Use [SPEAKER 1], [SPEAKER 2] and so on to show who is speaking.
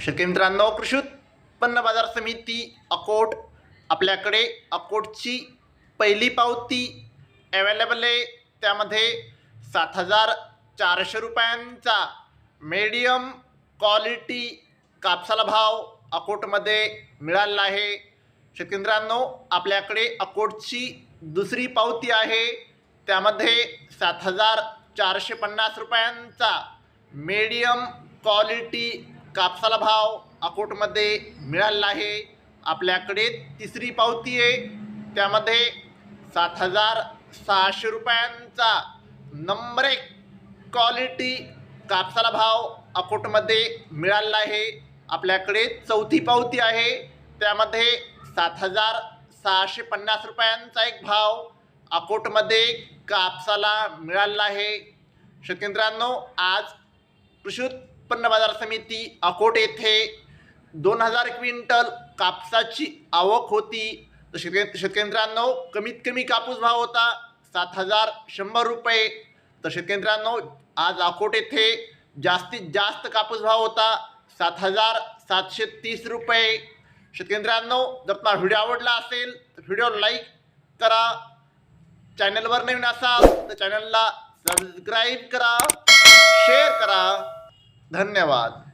[SPEAKER 1] शेतकरी मित्रांनो कृषी उत्पन्न बाजार समिती अकोट आपल्याकडे अकोटची पहिली पावती अवेलेबल आहे. त्यामध्ये सात हजार चारशे रुपयांचा मीडियम क्वालिटी कापसाला भाव अकोटमध्ये मिळालेला आहे. शेतकरी मित्रांनो आपल्याकडे अकोटची दुसरी पावती आहे. त्यामध्ये सात हजार चारशे पन्नास रुपयांचा मीडियम क्वालिटी कापसाला भाव अकोटमध्ये मिळालेला आहे. आपल्याकडे तिसरी पावती आहे. त्यामध्ये सात हजार सहाशे रुपयांचा नंबर एक क्वालिटी कापसाला भाव अकोटमध्ये मिळालेला आहे. आपल्याकडे चौथी पावती आहे. त्यामध्ये सात हजार सहाशे पन्नास रुपयांचा एक भाव अकोटमध्ये कापसाला मिळालेला आहे. शेतकरी आज कृषी उत्पन्न बाजार समिती अकोट येथे दोन हजार क्विंटल कापसाची आवक होती. तर शेतकरी शेतकरी कमीत कमी कापूस भाव होता सात हजार शंभर रुपये. तर शेतकरी आज अकोट येथे जास्तीत जास्त कापूस भाव होता सात हजार सातशे तीस रुपये. शेतकरी जर तुम्हाला व्हिडिओ आवडला असेल तर व्हिडिओ लाईक करा. चॅनलवर नवीन असाल तर चॅनलला सबस्क्राईब करा शेअर करा. धन्यवाद.